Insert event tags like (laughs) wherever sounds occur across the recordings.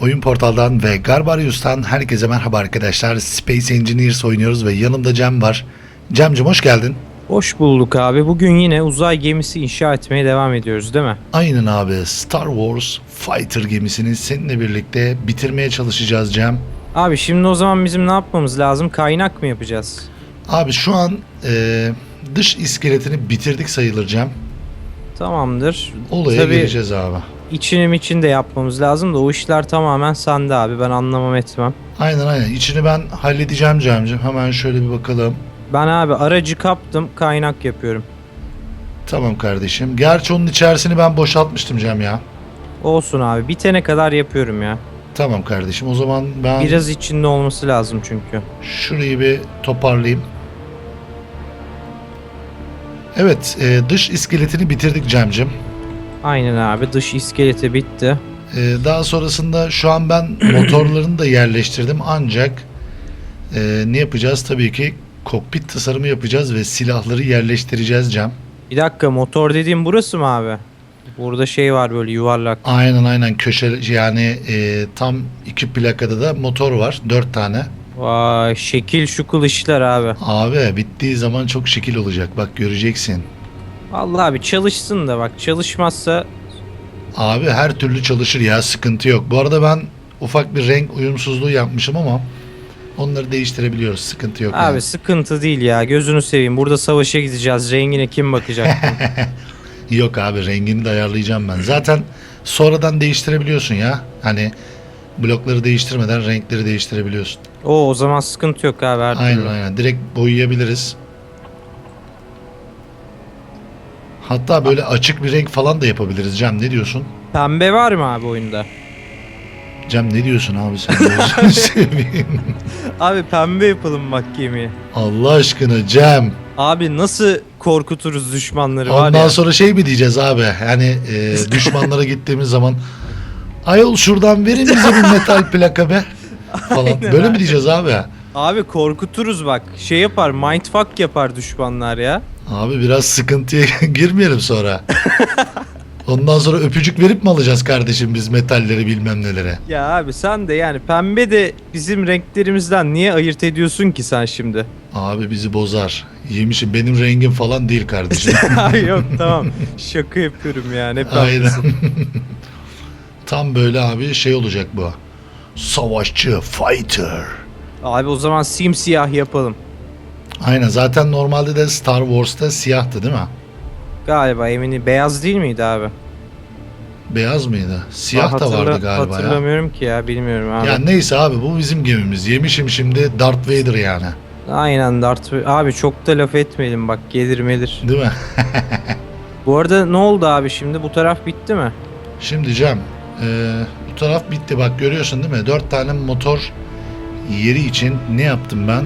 Oyun Portal'dan ve Garbarius'tan herkese merhaba arkadaşlar. Space Engineers oynuyoruz ve yanımda Cem var. Cem'cim hoş geldin. Hoş bulduk abi. Bugün yine uzay gemisi inşa etmeye devam ediyoruz değil mi? Aynen abi Star Wars Fighter gemisini seninle birlikte bitirmeye çalışacağız Cem. Abi şimdi o zaman bizim ne yapmamız lazım? Kaynak mı yapacağız? Abi şu an e, dış iskeletini bitirdik sayılır Cem. Tamamdır. Olaya Tabii geleceğiz abi. İçinim için de yapmamız lazım da o işler tamamen sende abi. Ben anlamam etmem. Aynen aynen içini ben halledeceğim Cem'cim. Hemen şöyle bir bakalım. Ben abi aracı kaptım. Kaynak yapıyorum. Tamam kardeşim. Gerçi onun içerisini ben boşaltmıştım Cem ya. Olsun abi. Bitene kadar yapıyorum ya. Tamam kardeşim o zaman ben... Biraz içinde olması lazım çünkü. Şurayı bir toparlayayım. Evet, e, dış iskeletini bitirdik Cem'cim. Aynen abi. Dış iskeleti bitti. E, daha sonrasında şu an ben (clears throat) motorlarını da yerleştirdim ancak e, ne yapacağız? Tabii ki kokpit tasarımı yapacağız ve silahları yerleştireceğiz Cem. Bir dakika motor dediğim burası mı abi? Burada şey var böyle yuvarlak. Aynen aynen köşe yani e, tam iki plakada da motor var. Dört tane. Vay şekil şukul işler abi. Abi bittiği zaman çok şekil olacak. Bak göreceksin. Vallahi abi çalışsın da bak çalışmazsa Abi her türlü çalışır ya sıkıntı yok. Bu arada ben ufak bir renk uyumsuzluğu yapmışım ama onları değiştirebiliyoruz. Sıkıntı yok. abi yani. sıkıntı değil ya gözünü seveyim burada savaşa gideceğiz rengine kim bakacak? (laughs) Yok abi rengini de ayarlayacağım ben. Zaten sonradan değiştirebiliyorsun ya. Hani blokları değiştirmeden renkleri değiştirebiliyorsun. o o zaman sıkıntı yok abi her Aynen türlü. aynen. Direkt boyayabiliriz. Hatta böyle açık bir renk falan da yapabiliriz Cem ne diyorsun? Pembe var mı abi oyunda? Cem ne diyorsun abi sen? (laughs) Gözünü seveyim. Abi pembe yapalım bak gemiyi. Allah aşkına Cem. Abi nasıl korkuturuz düşmanları var Ondan ya. sonra şey mi diyeceğiz abi? Yani e, (laughs) düşmanlara gittiğimiz zaman ayol şuradan verin bize bir metal plaka be (laughs) falan. Aynen Böyle mi abi. diyeceğiz abi? Abi korkuturuz bak şey yapar mindfuck yapar düşmanlar ya. Abi biraz sıkıntıya (laughs) girmeyelim sonra. (laughs) Ondan sonra öpücük verip mi alacağız kardeşim biz metalleri bilmem nelere? Ya abi sen de yani pembe de bizim renklerimizden niye ayırt ediyorsun ki sen şimdi? Abi bizi bozar. Yemişim benim rengim falan değil kardeşim. (laughs) Yok tamam şaka yapıyorum ya ne Aynen. Tam böyle abi şey olacak bu. Savaşçı, fighter. Abi o zaman simsiyah yapalım. Aynen zaten normalde de Star Wars'ta siyahtı değil mi? Galiba eminim beyaz değil miydi abi? Beyaz mıydı? Siyah da Hatırla- vardı galiba ya. Hatırlamıyorum ki ya bilmiyorum abi. Ya neyse abi bu bizim gemimiz. Yemişim şimdi Darth Vader yani. Aynen Darth Vader. Abi çok da laf etmeyelim bak gelir melir. Değil mi? (laughs) Bu arada ne oldu abi şimdi bu taraf bitti mi? Şimdi Cem e, bu taraf bitti bak görüyorsun değil mi? Dört tane motor yeri için ne yaptım ben?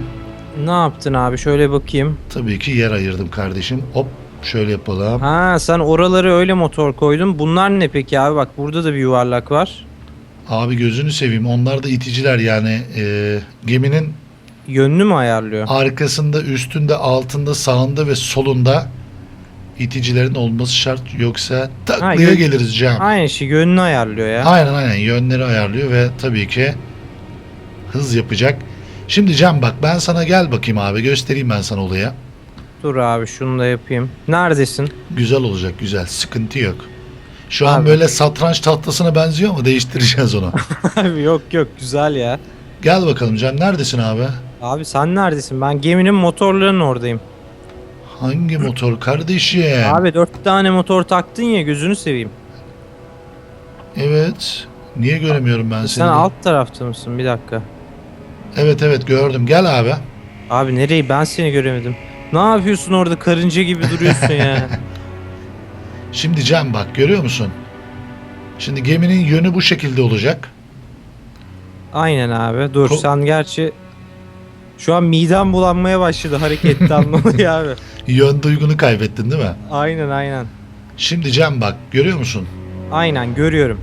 Ne yaptın abi şöyle bakayım. Tabii ki yer ayırdım kardeşim. Hop şöyle yapalım. Ha sen oraları öyle motor koydun. Bunlar ne peki abi bak burada da bir yuvarlak var. Abi gözünü seveyim onlar da iticiler yani e, geminin Yönünü mü ayarlıyor? arkasında, üstünde, altında, sağında ve solunda iticilerin olması şart. Yoksa taklaya gö- geliriz Cem. Aynı şey yönünü ayarlıyor ya. Aynen aynen yönleri ayarlıyor ve tabii ki hız yapacak. Şimdi Cem bak ben sana gel bakayım abi göstereyim ben sana olayı. Dur abi şunu da yapayım. Neredesin? Güzel olacak güzel sıkıntı yok. Şu an Abi. böyle satranç tahtasına benziyor ama (laughs) değiştireceğiz onu. abi yok yok güzel ya. gel bakalım Cem neredesin abi? Abi sen neredesin? Ben geminin motorlarının oradayım. Hangi motor kardeşim? Abi dört tane motor taktın ya gözünü seveyim. Evet. Niye göremiyorum ben seni? Sen alt tarafta mısın? Bir dakika. Evet evet gördüm. Gel abi. Abi nereyi ben seni göremedim. Ne yapıyorsun orada karınca gibi duruyorsun ya. (laughs) Şimdi Cem bak görüyor musun? Şimdi geminin yönü bu şekilde olacak. Aynen abi. Dur Ko- sen gerçi şu an midem bulanmaya başladı hareketten dolayı abi. (laughs) Yön duygunu kaybettin değil mi? Aynen aynen. Şimdi Cem bak görüyor musun? Aynen görüyorum.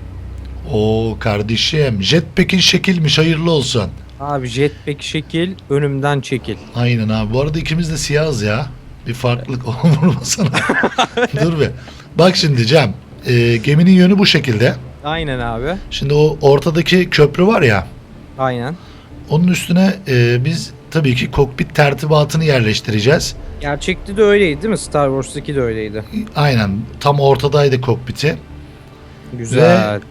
Oo kardeşim jetpack'in şekilmiş hayırlı olsun. Abi jetpack şekil önümden çekil. Aynen abi. Bu arada ikimiz de siyahız ya. Bir farklılık (laughs) vurmasana. (laughs) Dur be. Bak şimdi Cem. e, geminin yönü bu şekilde. Aynen abi. Şimdi o ortadaki köprü var ya. Aynen. Onun üstüne e, biz tabii ki kokpit tertibatını yerleştireceğiz. Gerçekte de öyleydi değil mi? Star Wars'taki de öyleydi. Aynen tam ortadaydı kokpiti. Güzel.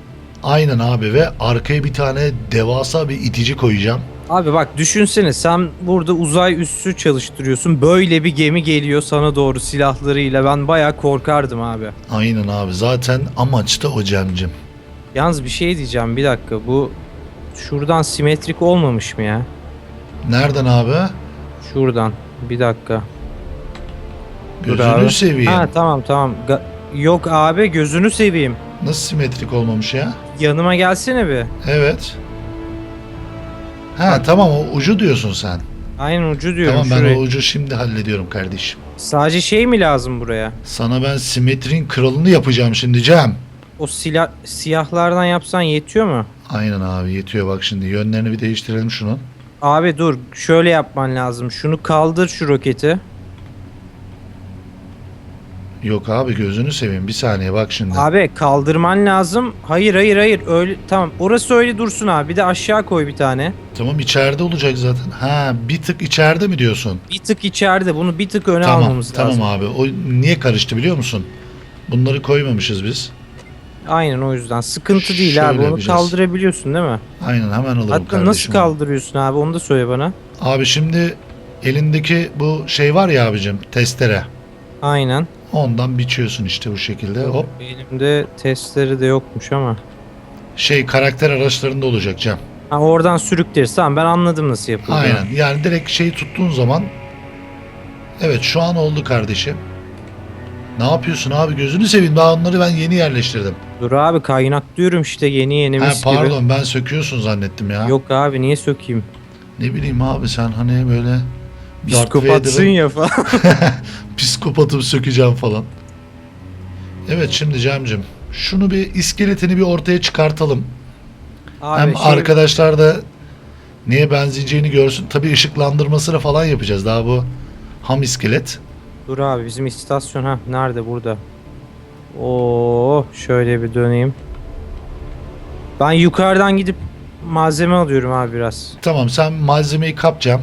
Aynen abi ve arkaya bir tane devasa bir itici koyacağım. Abi bak düşünsene sen burada uzay üssü çalıştırıyorsun. Böyle bir gemi geliyor sana doğru silahlarıyla. Ben bayağı korkardım abi. Aynen abi zaten amaç da o Cem'cim. Yalnız bir şey diyeceğim bir dakika. Bu şuradan simetrik olmamış mı ya? Nereden abi? Şuradan. Bir dakika. Dur Gözünü abi. seveyim. Ha tamam tamam. Ga- Yok abi gözünü seveyim. Nasıl simetrik olmamış ya? Yanıma gelsene bir. Evet. Ha tamam o ucu diyorsun sen. Aynen ucu diyorum tamam ben şuraya. o ucu şimdi hallediyorum kardeşim. Sadece şey mi lazım buraya? Sana ben simetrin kralını yapacağım şimdi Cem. O silah siyahlardan yapsan yetiyor mu? Aynen abi yetiyor bak şimdi yönlerini bir değiştirelim şunun. Abi dur şöyle yapman lazım. Şunu kaldır şu roketi. Yok abi gözünü seveyim bir saniye bak şimdi. Abi kaldırman lazım. Hayır hayır hayır öyle tamam. Orası öyle dursun abi. Bir de aşağı koy bir tane. Tamam içeride olacak zaten. Ha bir tık içeride mi diyorsun? Bir tık içeride bunu bir tık öne tamam almamız tamam lazım. abi. O niye karıştı biliyor musun? Bunları koymamışız biz. Aynen o yüzden. Sıkıntı değil Şöyle abi. Onu kaldırabiliyorsun değil mi? Aynen hemen alırım Hatta kardeşim. nasıl kaldırıyorsun abi onu da söyle bana. Abi şimdi elindeki bu şey var ya abicim testere. Aynen. Ondan biçiyorsun işte bu şekilde. Hop. Elimde testleri de yokmuş ama. Şey karakter araçlarında olacak Cem. Ha oradan sürükleriz. Tamam ben anladım nasıl yapıldığını. Aynen. Yani direkt şeyi tuttuğun zaman Evet şu an oldu kardeşim. Ne yapıyorsun abi gözünü seveyim daha onları ben yeni yerleştirdim. Dur abi kaynaklıyorum işte yeni yeni Ha, mis gibi. pardon ben söküyorsun zannettim ya. Yok abi niye sökeyim? Ne bileyim abi sen hani böyle Psikopatsın ya falan. (laughs) (laughs) psikopatım sökeceğim falan. Evet şimdi Cem'cim şunu bir iskeletini bir ortaya çıkartalım. Abi Hem şey- arkadaşlar da niye benzeyeceğini görsün. Tabii ışıklandırmasını falan yapacağız. Daha bu ham iskelet. Dur abi bizim istasyon ha nerede burada? Oo şöyle bir döneyim. Ben yukarıdan gidip malzeme alıyorum abi biraz. Tamam sen malzemeyi kapacağım.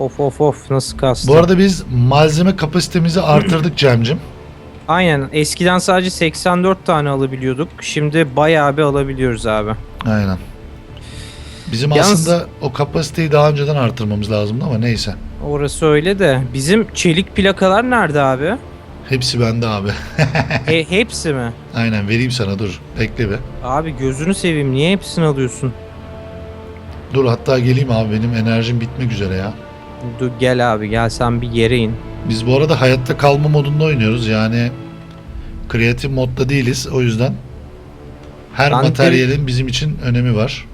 Of of of nasıl kastım. Bu arada biz malzeme kapasitemizi artırdık Cem'cim. Aynen eskiden sadece 84 tane alabiliyorduk. Şimdi bayağı bir alabiliyoruz abi. Aynen. Bizim Yalnız- aslında o kapasiteyi daha önceden artırmamız lazımdı ama neyse. Orası öyle de bizim çelik plakalar nerede abi? Hepsi bende abi. He, (laughs) hepsi mi? Aynen vereyim sana dur. Bekle be. Abi gözünü seveyim niye hepsini alıyorsun? Dur hatta geleyim abi benim enerjim bitmek üzere ya. Dur gel abi gel sen bir yere in. Biz bu arada hayatta kalma modunda oynuyoruz yani kreatif modda değiliz o yüzden her Ben materyalin bizim için önemi var.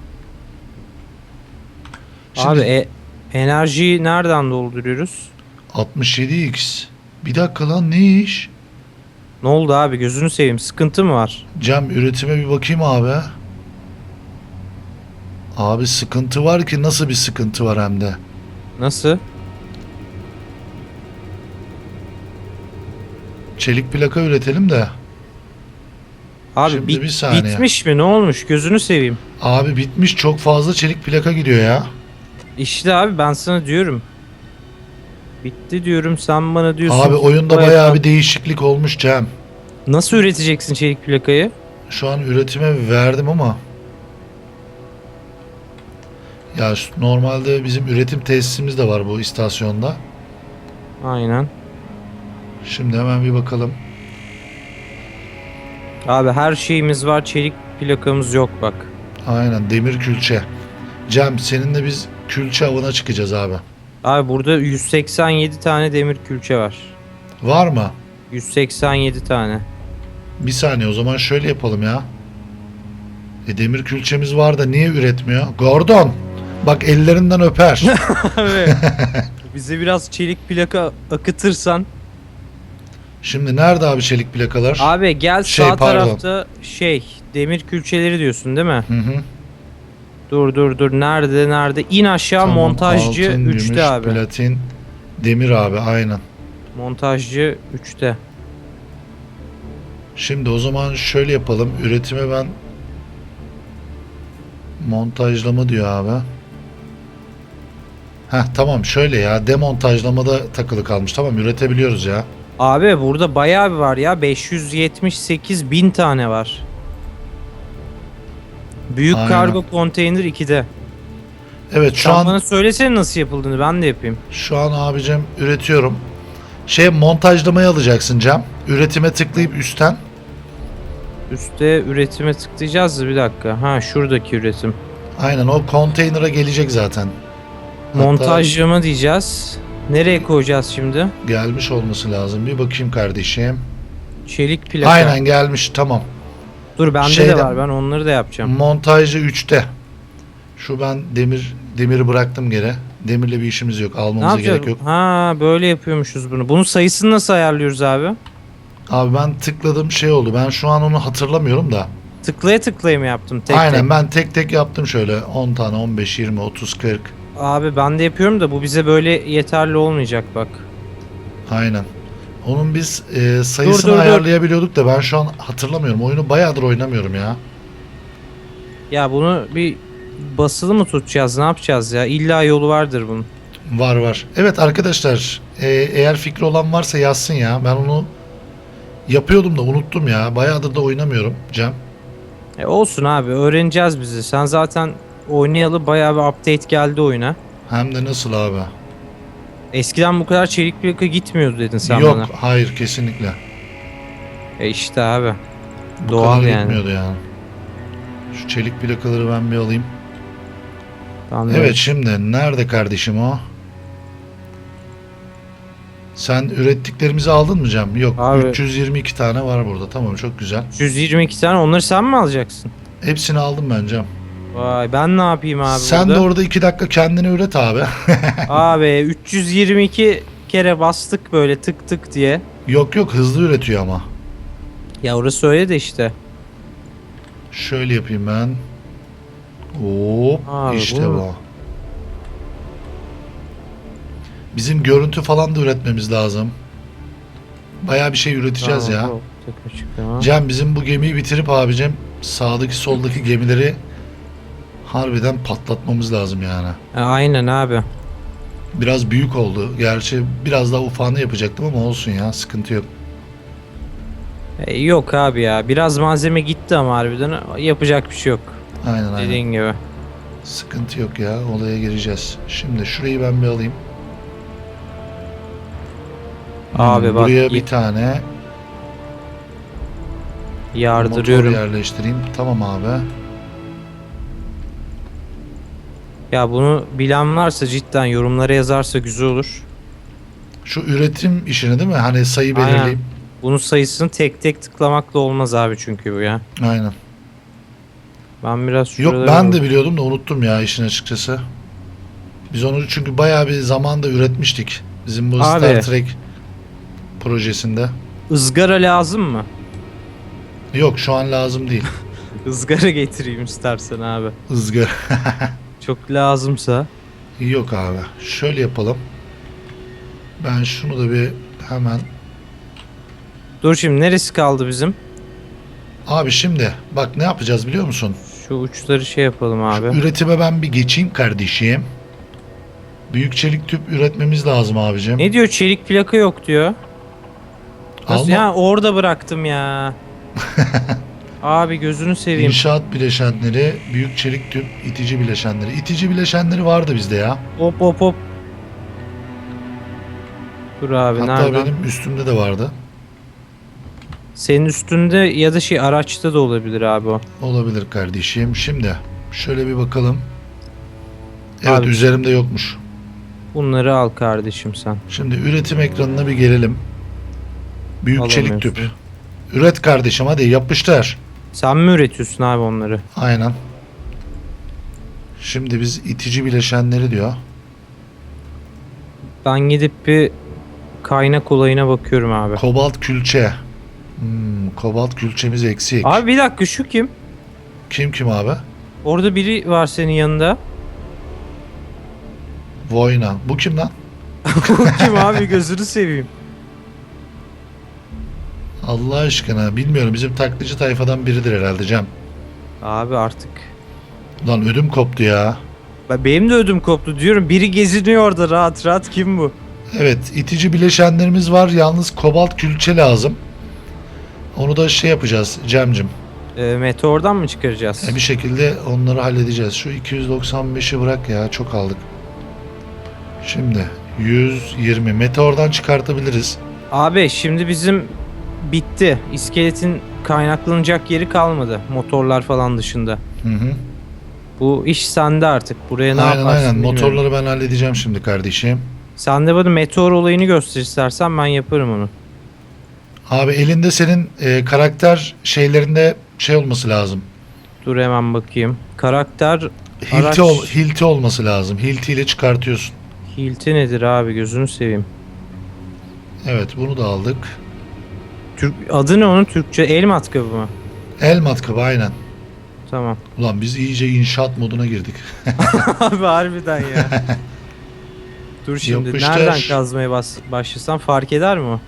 Şimdi Abi e, enerjiyi nereden dolduruyoruz? 67x. Bir dakika lan ne iş? Ne oldu abi gözünü seveyim sıkıntı mı var? Cem üretime bir bakayım abi. Abi sıkıntı var ki nasıl bir sıkıntı var hem de. Nasıl? Çelik plaka üretelim de. Abi Şimdi bit- bir saniye. bitmiş mi ne olmuş gözünü seveyim. Abi bitmiş çok fazla çelik plaka gidiyor ya. İşte abi ben sana diyorum. Bitti diyorum sen bana diyorsun. Abi oyunda bayağı- bayağı bir değişiklik olmuş Cem. Nasıl üreteceksin çelik plakayı? Şu an üretime verdim ama ya normalde bizim üretim tesisimiz de var bu istasyonda. Aynen. Şimdi hemen bir bakalım. Abi her şeyimiz var çelik plakamız yok bak. Aynen demir külçe. Cem seninle biz külçe avına çıkacağız abi. Abi burada 187 tane demir külçe var. Var mı? 187 tane. Bir saniye o zaman şöyle yapalım ya. E demir külçemiz var da niye üretmiyor? Gordon! Bak ellerinden öper. (laughs) (laughs) Bize biraz çelik plaka akıtırsan. Şimdi nerede abi çelik plakalar? Abi gel Şey, sağ pardon. tarafta şey demir külçeleri diyorsun değil mi? Hı hı. Dur dur dur nerede nerede? İn aşağı Tamam, montajcı altın, 3'te gümüş, abi. Platin, demir abi aynen. Montajcı 3'te. Şimdi o zaman şöyle yapalım. Üretime ben Montajlama diyor abi. Heh tamam şöyle ya demontajlamada takılı kalmış. Tamam üretebiliyoruz ya. Abi burada bayağı bir var ya. 578 bin tane var. Büyük Aynen. kargo konteyner 2'de. Evet şu Şu an bana söylesene nasıl yapıldığını ben de yapayım. şu an abicim üretiyorum. Şey montajlamayı alacaksın Cem. Üretime tıklayıp üstten. Üste üretime tıklayacağız da bir dakika. Ha şuradaki üretim. Aynen o konteynere gelecek zaten. Hatta Montajlama diyeceğiz. Nereye koyacağız şimdi? gelmiş olması lazım. Bir bakayım kardeşim. Çelik plaka. Aynen gelmiş tamam. Dur bende de var ben onları da yapacağım. Montajı 3'te. Şu ben demir demiri bıraktım geri. Demirle bir işimiz yok. Ne Almamıza yapacağız? gerek yok. Ha böyle yapıyormuşuz bunu. Bunun sayısını nasıl ayarlıyoruz abi? Abi ben tıkladım şey oldu. Ben şu an onu hatırlamıyorum da. Tıklaya tıklaya mı yaptım tek Aynen tek? ben tek tek yaptım şöyle 10 tane 15 20 30 40. Abi ben de yapıyorum da bu bize böyle yeterli olmayacak bak. Aynen. Onun biz e, sayısını dur, dur. ayarlayabiliyorduk da ben şu an hatırlamıyorum. Oyunu bayağıdır oynamıyorum ya. Ya bunu bir basılı mı tutacağız ne yapacağız ya? İlla yolu vardır bunun. Var var. Evet arkadaşlar e, eğer fikri olan varsa yazsın ya. Ben onu yapıyordum da unuttum ya. Bayağıdır da oynamıyorum Cem. E olsun abi öğreneceğiz bizi. Sen zaten oynayalı bayağı bir update geldi oyuna. Hem de nasıl abi? Eskiden bu kadar çelik plaka gitmiyordu dedin sen Yok bana. hayır kesinlikle. E işte abi. Bu Doğal kadar yani. gitmiyordu yani. Şu çelik plakaları ben bir alayım. De- Evet şimdi nerede kardeşim o? Sen ürettiklerimizi aldın mı Cem? Yok. Abi- 322 tane var burada. Tamam çok güzel. 122 tane onları sen mi alacaksın? Hepsini aldım ben Cem. Vay ben ne yapayım abi Sen burada? de orada 2 dakika kendini üret abi. (laughs) Abi 322 kere bastık böyle tık tık diye. yok yok hızlı üretiyor ama. Ya orası öyle de işte. Şöyle yapayım ben. Hop Abi işte bu- bu. Bizim görüntü falan da üretmemiz lazım. Bayağı bir şey üreteceğiz Tamam, ya. bu açıklama. Cem bizim bu gemiyi bitirip abicim sağdaki soldaki gemileri harbiden patlatmamız lazım yani. E, aynen abi. Biraz büyük oldu. Gerçi biraz daha ufağını yapacaktım ama olsun ya sıkıntı yok. E, yok abi ya. Biraz malzeme gitti ama harbiden yapacak bir şey yok. Aynen aynen. Dediğin gibi. Sıkıntı yok ya olaya gireceğiz. Şimdi şurayı ben bir alayım. Abi Hmm, bak, Buraya bir tane Yardırıyorum. motor yerleştireyim. Tamam abi. Ya bunu bilen varsa cidden yorumlara yazarsa güzel olur. Şu üretim işini değil mi? Hani sayı Aynen. belirleyip. Bunun sayısını tek tek tıklamakla olmaz abi çünkü bu ya. Aynen. Ben biraz Yok ben de biliyordum da unuttum ya işin açıkçası. Biz onu çünkü bayağı bir zamanda üretmiştik. Bizim bu Abi. Star Trek projesinde. ızgara lazım mı? Yok şu an lazım değil. (laughs) Izgara getireyim istersen abi. Izgara. (laughs) Çok lazımsa. Yok abi. Şöyle yapalım. Ben şunu da bir hemen Dur şimdi neresi kaldı bizim? Abi şimdi bak ne yapacağız biliyor musun? Şu uçları şey yapalım Şu abi. üretime ben bir geçeyim kardeşim. Büyük çelik tüp üretmemiz lazım abicim. Ne diyor çelik plaka yok diyor. Nasıl? Alma- Ya orada bıraktım ya. (laughs) abi gözünü seveyim. İnşaat bileşenleri, büyük çelik tüp, itici bileşenleri. İtici bileşenleri vardı bizde ya. Hop hop hop. Dur abi Hatta nereden? benim üstümde de vardı. Senin üstünde ya da şey araçta da olabilir abi o. Olabilir kardeşim. Şimdi şöyle bir bakalım. Evet Abi. üzerimde yokmuş. Bunları al kardeşim sen. Şimdi üretim ekranına bir gelelim. Büyük çelik tüp. Alamıyorsun. Üret kardeşim hadi yapıştır. Sen mi üretiyorsun abi onları? Aynen. Şimdi biz itici bileşenleri diyor. Ben gidip bir kaynak olayına bakıyorum abi. Kobalt külçe. Hmm, kobalt külçemiz eksik. Abi bir dakika şu kim? Kim kim abi? Orada biri var senin yanında. Voyna. Bu kim lan? (laughs) Bu kim abi gözünü seveyim. (laughs) Allah aşkına bilmiyorum bizim taklitçi tayfadan biridir herhalde Cem. Abi artık Lan ödüm koptu ya. Ben- Benim de ödüm koptu diyorum. Biri geziniyor orada rahat rahat. Kim bu? Evet itici bileşenlerimiz var. Yalnız kobalt külçe lazım. Onu da şey yapacağız Cem'cim. Ee, meteordan mı çıkaracağız? E, bir şekilde onları halledeceğiz. Şu 295'i bırak ya çok aldık. Şimdi 120 meteordan çıkartabiliriz. Abi şimdi bizim bitti. İskeletin kaynaklanacak yeri kalmadı. Motorlar falan dışında. Hı hı. Bu iş sende artık. Buraya ne aynen yaparsın aynen bilmiyorum. motorları ben halledeceğim şimdi kardeşim. Sen de bana meteor olayını göster istersen ben yaparım onu. Abi elinde senin e, karakter şeylerinde şey olması lazım. Dur hemen bakayım. Karakter Hilti, Araç- ol, hilti olması lazım. Hilti ile çıkartıyorsun. hilti nedir abi gözünü seveyim. Evet bunu da aldık. Türk, adı ne onun Türkçe? El matkabı mı? El matkabı aynen. Tamam. Ulan biz iyice inşaat moduna girdik. (laughs) abi harbiden ya. Dur şimdi Yapıştır. nereden kazmaya bas, başlasam fark eder mi o?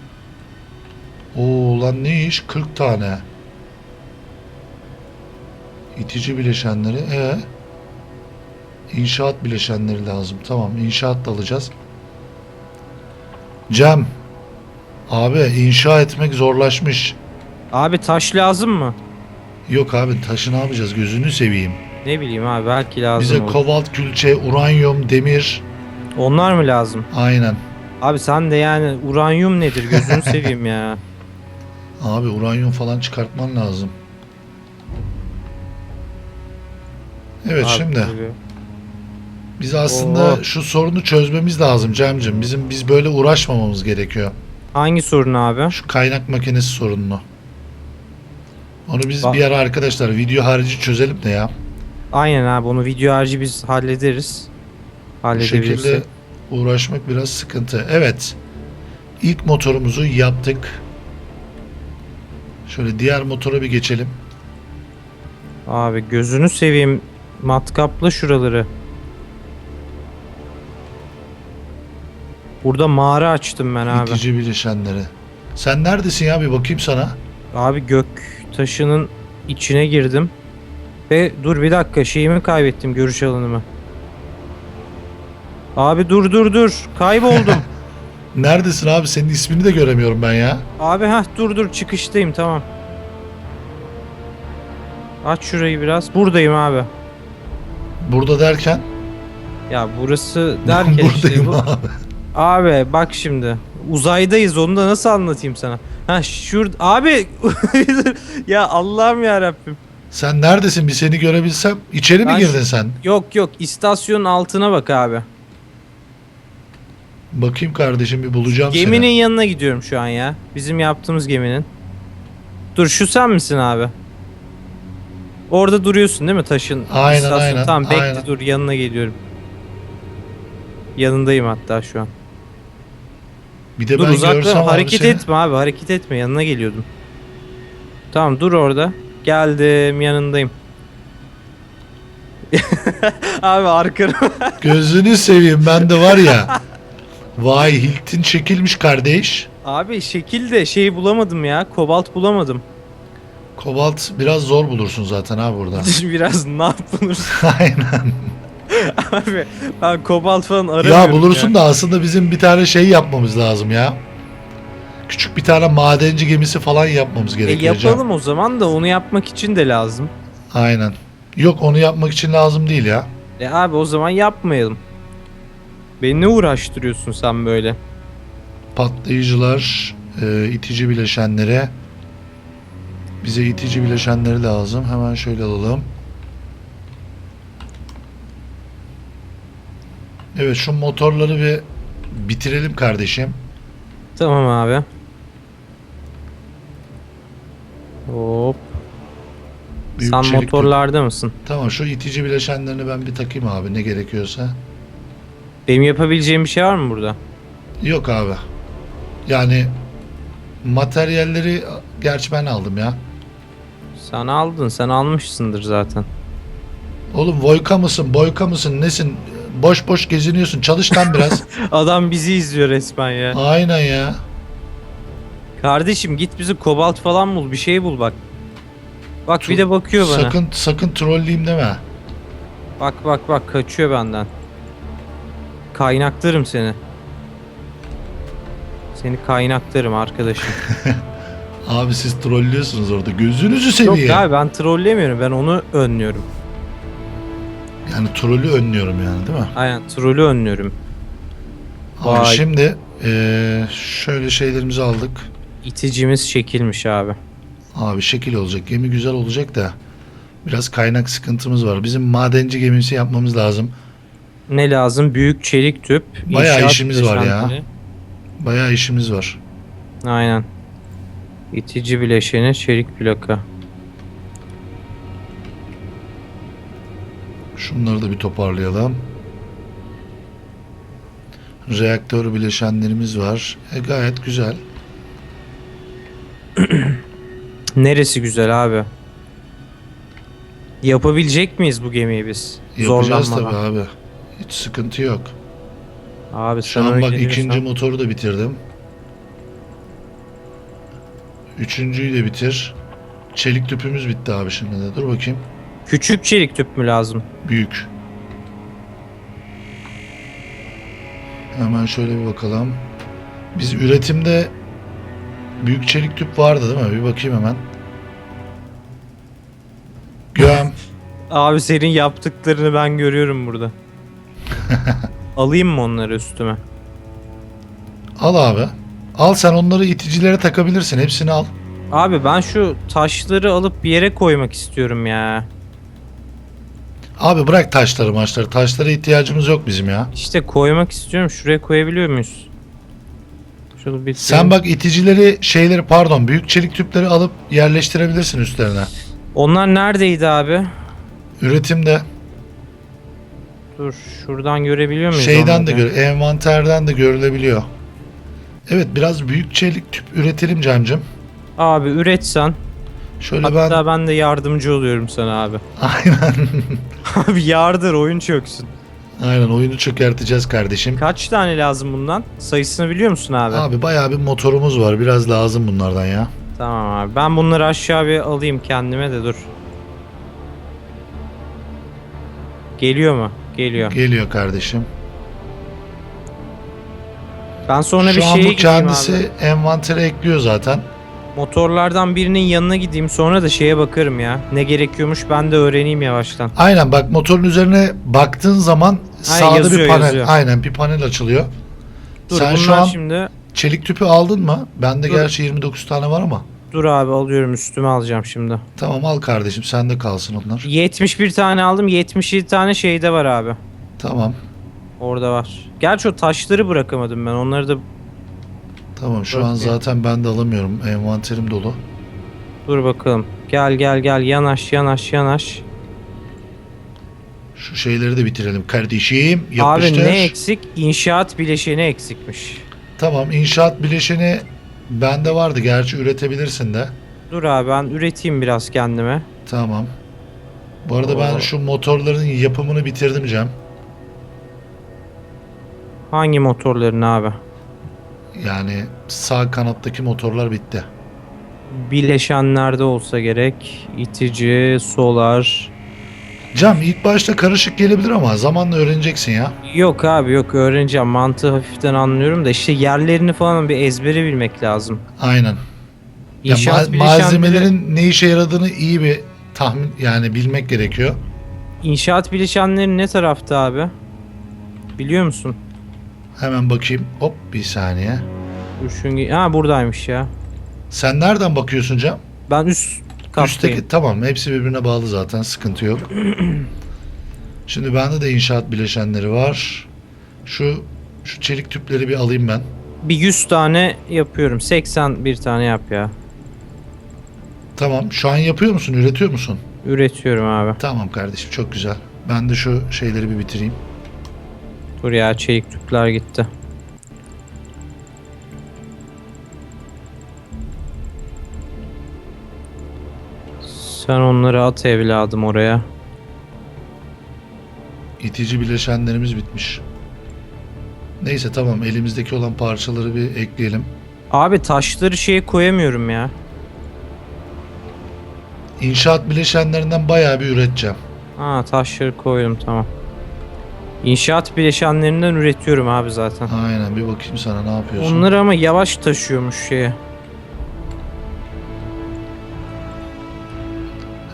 Oo lan ne iş? 40 tane. İtici bileşenleri. E İnşaat bileşenleri lazım. Tamam inşaat da alacağız. Cem. Abi inşa etmek zorlaşmış. Abi taş lazım mı? Yok abi taşı ne yapacağız gözünü seveyim. Ne bileyim abi belki lazım Bize olur. kobalt, külçe, uranyum, demir. Onlar mı lazım? Aynen. Abi sen de yani uranyum nedir gözünü (laughs) seveyim ya. Abi uranyum falan çıkartman lazım. Evet Abi, şimdi tabii. biz aslında Oo. şu sorunu çözmemiz lazım Cemcim. Bizim biz böyle uğraşmamamız gerekiyor. Hangi sorun abi? Şu kaynak makinesi sorununu. Onu biz Ba- bir ara arkadaşlar video harici çözelim de ya. Aynen abi onu video harici biz hallederiz. Bu şekilde uğraşmak biraz sıkıntı. Evet. İlk motorumuzu yaptık. Şöyle diğer motora bir geçelim. Abi gözünü seveyim matkapla şuraları. Burada mağara açtım ben abi. İtici bileşenleri. Sen neredesin ya bir bakayım sana. Abi gök taşının içine girdim. Ve dur bir dakika şeyimi kaybettim görüş alanımı. Abi dur dur dur kayboldum. (laughs) Neredesin abi? Senin ismini de göremiyorum ben ya. Abi ha dur dur çıkıştayım tamam. Aç şurayı biraz. Buradayım abi. Burada derken Ya burası (laughs) derken işte buradayım bu. abi. Abi bak şimdi. Uzaydayız onu da nasıl anlatayım sana? Ha şurada abi (laughs) ya Allah'ım ya Rabbim. Sen neredesin? Bir seni görebilsem. İçeri mi Ben girdin sen? Yok yok istasyonun altına bak abi. Bakayım kardeşim bir bulacağım Geminin seni. yanına gidiyorum şu an ya. Bizim yaptığımız geminin. Dur şu sen misin abi? Orada duruyorsun değil mi taşın? Aynen, istasyon- aynen, Tamam bekle aynen. dur yanına geliyorum. Yanındayım hatta şu an. Bir de dur ben uzakta görsem hareket seni. etme abi hareket etme yanına geliyordum. Tamam dur orada. Geldim yanındayım. (laughs) abi arkana Gözünü seveyim ben de var ya. Vay Hilton çekilmiş kardeş. Abi şekilde şey bulamadım ya. Kobalt bulamadım. Kobalt biraz zor bulursun zaten abi burada. (laughs) Biraz ne yapılır Aynen. (laughs) abi. Ben kobalt falan aramıyorum Ya bulursun da aslında bizim bir tane şey yapmamız lazım ya. Küçük bir tane madenci gemisi falan yapmamız E gerekiyor. Can. yapalım o zaman da onu yapmak için de lazım. Aynen. Yok onu yapmak için lazım değil ya. E abi o zaman yapmayalım. Beni ne uğraştırıyorsun sen böyle? Patlayıcılar, e, itici bileşenlere. Bize itici bileşenleri lazım. Hemen şöyle alalım. Evet şu motorları bir bitirelim kardeşim. Tamam abi. Hop. Büyük sen çelik- motorlarda mısın? Tamam şu itici bileşenlerini ben bir takayım abi ne gerekiyorsa. Benim yapabileceğim bir şey var mı burada? Yok abi. Yani materyalleri gerçi ben aldım ya. Sen aldın, sen almışsındır zaten. Oğlum Voyka mısın, Boyka mısın, nesin? Boş boş geziniyorsun. Çalış lan biraz. (laughs) Adam bizi izliyor resmen ya. Aynen ya. Kardeşim git bizi kobalt falan bul, bir şey bul bak. Bak bir Tu- de bakıyor bana. Sakın sakın trolleyim deme. Bak bak bak kaçıyor benden. Kaynaklarım seni. Seni kaynaklarım arkadaşım. (laughs) Abi siz trollüyorsunuz orada. Gözünüzü Yok seveyim. abi ben trollemiyorum ben onu önlüyorum. Yani trolü önlüyorum yani değil mi? Aynen trolü önlüyorum. Abi Vay. şimdi eee, şöyle şeylerimizi aldık. İticimiz çekilmiş abi. Abi şekil olacak. Gemi güzel olacak da biraz kaynak sıkıntımız var. Bizim madenci gemisi yapmamız lazım. Ne lazım? Büyük çelik tüp. Bayağı inşaat işimiz var ya. bileşenleri. Bayağı işimiz var. Aynen. İtici bileşeni çelik plaka. Şunları da bir toparlayalım. Reaktör bileşenlerimiz var. E, gayet güzel. (clears throat) Neresi güzel abi? Yapabilecek miyiz bu gemiyi biz? Yapacağız tabii Zorlanmadan. abi. Hiç sıkıntı yok. Abi Şu sen an öyle bak diyorsan- ikinci motoru da bitirdim. Üçüncüyü de bitir. Çelik tüpümüz bitti abi şimdi de. Dur bakayım. Küçük çelik tüp mü lazım? Büyük. Hemen şöyle bir bakalım. Biz üretimde büyük çelik tüp vardı değil mi? Bir bakayım hemen. Göm. (laughs) Abi senin yaptıklarını ben görüyorum burada. (laughs) Alayım mı onları üstüme? Al abi. Al sen onları iticilere takabilirsin. Hepsini al. Abi ben şu taşları alıp bir yere koymak istiyorum ya. Abi bırak taşları maçları. Taşlara ihtiyacımız yok bizim ya. İşte koymak istiyorum. Şuraya koyabiliyor muyuz? Şunu bir Sen bak iticileri şeyleri pardon büyük çelik tüpleri alıp yerleştirebilirsin üstlerine. Onlar neredeydi abi? Üretimde Dur şuradan görebiliyor muyuz şeyden de onları? gör envanterden de görülebiliyor. Evet biraz büyük çelik tüp üretelim Cem'cim. Abi üretsen. Şöyle Hatta ben... de yardımcı oluyorum sana abi. ben (laughs) aynen (laughs) abi yardır oyun çöksün. aynen oyunu çökerteceğiz kardeşim. Kaç tane lazım bundan? Sayısını biliyor musun abi? Abi bayağı bir motorumuz var. Biraz lazım bunlardan ya. Tamam abi. Ben bunları aşağı bir alayım kendime de dur. Geliyor mu? Geliyor. Geliyor kardeşim. Ben sonra Şu bir an şeye bu gideyim kendisi abi. envantere ekliyor zaten. Motorlardan birinin yanına gideyim sonra da şeye bakarım ya. Ne gerekiyormuş ben de öğreneyim yavaştan. Aynen bak motorun üzerine baktığın zaman sağda yazıyor, bir panel. yazıyor. Aynen bir panel açılıyor. Dur Sen şu an şimdi çelik tüpü aldın mı? Bende Dur. gerçi 29 tane var ama. dur abi alıyorum üstüme alacağım şimdi. Tamam al kardeşim sende kalsın onlar. 71 tane aldım 77 tane şeyde var abi. Tamam. Orada var. Gerçi o taşları bırakamadım ben onları da Tamam şu an Okey. zaten ben de alamıyorum. Envanterim dolu. dur bakalım. Gel gel gel yanaş yanaş yanaş. Şu şeyleri de bitirelim kardeşim. Yapıştır. Abi ne eksik? İnşaat bileşeni eksikmiş. Tamam inşaat bileşeni bende vardı. Gerçi üretebilirsin de. Dur abi ben üreteyim biraz kendime. Tamam. Bu arada ben Oo. şu motorların yapımını bitirdim Cem. Hangi motorların abi? Yani sağ kanattaki motorlar bitti. Bileşenlerde olsa gerek. İtici, solar. Cem ilk başta karışık gelebilir ama zamanla öğreneceksin ya. Yok abi yok öğreneceğim. Mantığı hafiften anlıyorum da işte yerlerini falan bir ezbere bilmek lazım. Aynen. Ya İnşaat ma- bileşenleri- malzemelerin ne işe yaradığını iyi bir tahmin yani bilmek gerekiyor. İnşaat bileşenleri ne tarafta abi? Biliyor musun? Hemen bakayım. Hop bir saniye. Dur şunu... Ha buradaymış ya. Sen nereden bakıyorsun Cem? Ben üst kattayım. Üstteki tamam hepsi birbirine bağlı zaten sıkıntı yok. (clears throat) Şimdi bende de inşaat bileşenleri var. Şu şu çelik tüpleri bir alayım ben. Bir 100 tane yapıyorum. 81 tane yap ya. Tamam şu an yapıyor musun üretiyor musun? Üretiyorum abi. Tamam kardeşim çok güzel. Ben de şu şeyleri bir bitireyim. Dur ya çelik tüpler gitti. Sen onları at evladım oraya. İtici bileşenlerimiz bitmiş. Neyse tamam elimizdeki olan parçaları bir ekleyelim. Abi taşları şeye koyamıyorum ya. İnşaat bileşenlerinden bayağı bir üreteceğim. Ha taşları koydum tamam. İnşaat bileşenlerinden üretiyorum abi zaten. Aynen bir bakayım sana ne yapıyorsun. Onları ama yavaş taşıyormuş şeye.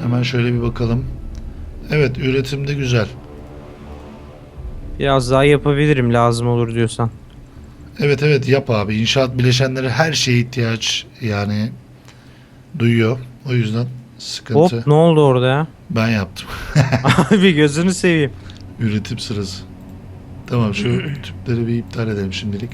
Hemen şöyle bir bakalım. Evet üretimde güzel. Biraz daha yapabilirim lazım olur diyorsan. Evet evet yap abi. İnşaat bileşenleri her şeye ihtiyaç yani duyuyor. O yüzden sıkıntı. Hop ne oldu orada ya? Ben yaptım. (laughs) Abi gözünü seveyim. Üretim sırası. Tamam şu tüpleri bir iptal edelim şimdilik.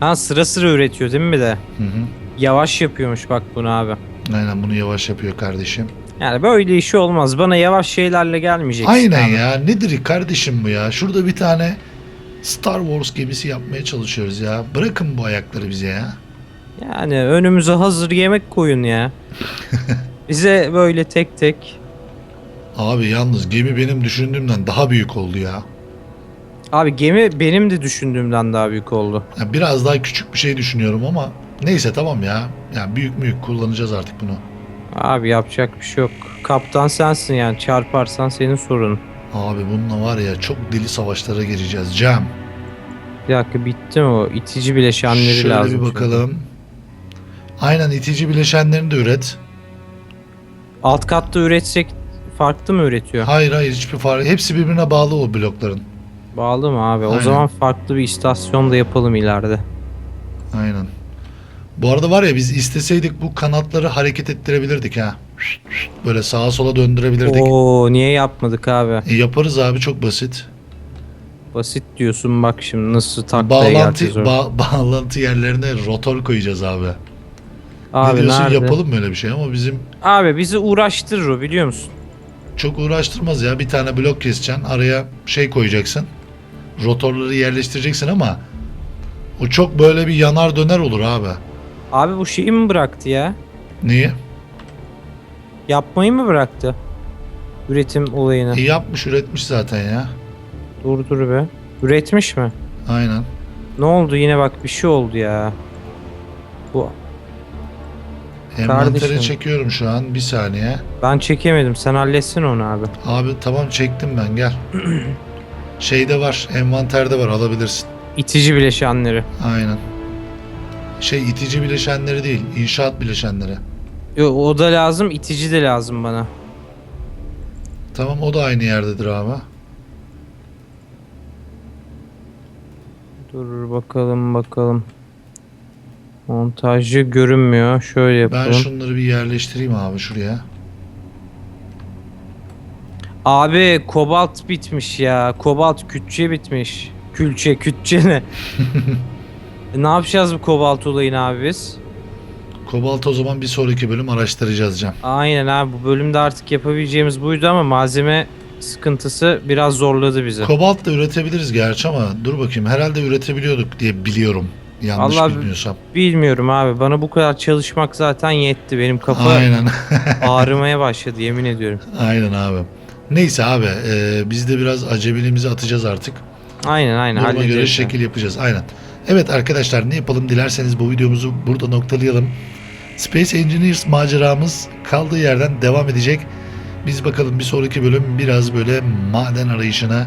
Ha sıra sıra üretiyor değil mi bir de? Hı hı. Yavaş yapıyormuş bak bunu abi. Aynen bunu yavaş yapıyor kardeşim. Yani böyle işi olmaz. Bana yavaş şeylerle gelmeyeceksin. Aynen abi. ya. Nedir kardeşim bu ya? Şurada bir tane Star Wars gemisi yapmaya çalışıyoruz ya. Bırakın bu ayakları bize ya. Yani önümüze hazır yemek koyun ya. (laughs) Bize böyle tek tek. Abi yalnız gemi benim düşündüğümden daha büyük oldu ya. Abi gemi benim de düşündüğümden daha büyük oldu. Ya biraz daha küçük bir şey düşünüyorum ama neyse tamam ya. Ya büyük büyük kullanacağız artık bunu. Abi yapacak bir şey yok. Kaptan sensin yani çarparsan senin sorunun. Abi bununla var ya çok deli savaşlara gireceğiz. Cem. Bir dakika bitti mi o? İtici bileşenleri Şöyle lazım. bir çünkü. bakalım. Aynen itici bileşenlerini de üret. Alt katta üretsek farklı mı üretiyor? Hayır hayır hiçbir fark. Hepsi birbirine bağlı o blokların. Bağlı mı abi? Aynen. O zaman farklı bir istasyon da yapalım ileride. Aynen. Bu arada var ya biz isteseydik bu kanatları hareket ettirebilirdik ha. Böyle sağa sola döndürebilirdik. Oo niye yapmadık abi? E, yaparız abi çok basit. Basit diyorsun bak şimdi nasıl taklaya Bağlantı ba- (laughs) bağlantı yerlerine rotor koyacağız abi. Abi ne diyorsun nerede? yapalım böyle bir şey ama bizim Abi bizi uğraştırır o biliyor musun? Çok uğraştırmaz ya. Bir tane blok keseceksin. Araya şey koyacaksın. Rotorları yerleştireceksin ama o çok böyle bir yanar döner olur abi. Abi bu şeyi mi bıraktı ya? Niye? Yapmayı mı bıraktı? Üretim olayını. İyi yapmış üretmiş zaten ya. Dur dur be. Üretmiş mi? Aynen. Ne oldu yine bak bir şey oldu ya. Bu Envantere Kardeşim. çekiyorum şu an. Bir saniye. ben çekemedim. Sen halletsin onu abi. Abi tamam çektim ben gel. (clears throat) Şeyde var. Envanterde var alabilirsin. İtici bileşenleri. Aynen. Şey itici bileşenleri değil. inşaat bileşenleri. Yo, o da lazım, itici de lazım bana. Tamam o da aynı yerdedir abi. Dur bakalım bakalım. Montajcı görünmüyor. Şöyle Ben yapalım. şunları bir yerleştireyim abi şuraya. Abi kobalt bitmiş ya. Kobalt kütçe bitmiş. Külçe, kütçe ne? E, (laughs) ne yapacağız bu kobalt olayını abi biz? Kobalt o zaman bir sonraki bölüm araştıracağız Cem. Aynen abi bu bölümde artık yapabileceğimiz buydu ama malzeme sıkıntısı biraz zorladı bizi. Kobalt da üretebiliriz gerçi ama dur bakayım herhalde üretebiliyorduk diye biliyorum. Yanlış Vallahi bilmiyorsam. Bilmiyorum abi bana bu kadar çalışmak zaten yetti. Benim kafa Aynen. (laughs) ağrımaya başladı yemin ediyorum. Aynen abi. Neyse abi e, biz de biraz acemiliğimizi atacağız artık. Aynen aynen Duruma göre şekil yapacağız. Aynen. Evet arkadaşlar ne yapalım dilerseniz bu videomuzu burada noktalayalım. Space Engineers maceramız kaldığı yerden devam edecek. Biz bakalım bir sonraki bölüm biraz böyle maden arayışına